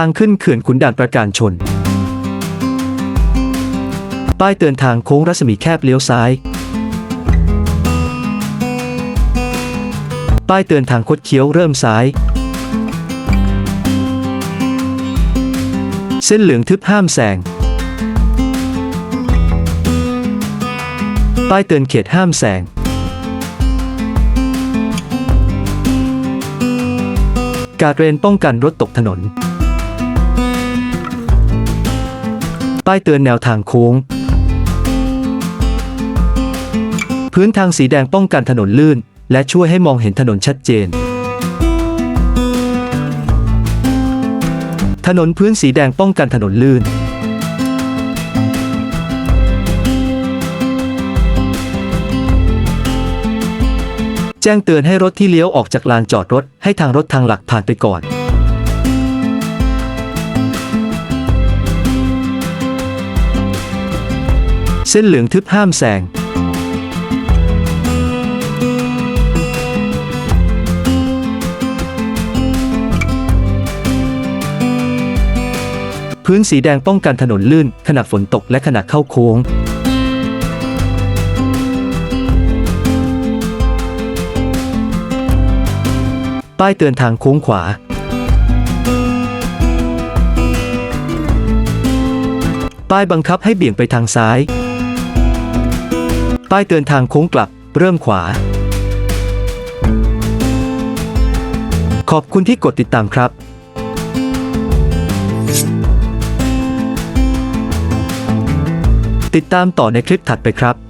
ทางขึ้นเขื่อนขุนด่านประการชน ป้ายเตือนทางโค้งรัศมีแคบเลี้ยวซ้าย ป้ายเตือนทางคดเคี้ยวเริ่มซ้าย เส้นเหลืองทึบห้ามแซง ป้ายเตือนเขตห้ามแซงการเรนป้องกันรถตกถนน ป้ายเตือนแนวทางโค้ง พื้นทางสีแดงป้องกันถนนลื่น และช่วยให้มองเห็นถนนชัดเจน ถนนพื้นสีแดงป้องกันถนนลื่น แจ้งเตือนให้รถที่เลี้ยวออกจากลานจอดรถ ให้ทางรถทางหลักผ่านไปก่อน เส้นเหลืองทึบห้ามแซงพื้นสีแดงป้องกันถนนลื่น ขณะฝนตกและขณะเข้าโค้ง ป้ายเตือนทางโค้งขวา ป้ายบังคับให้เบี่ยงไปทางซ้าย ป้ายเตือนทางโค้งกลับ เริ่มขวา ขอบคุณที่กดติดตามครับติดตามต่อในคลิปถัดไปครับ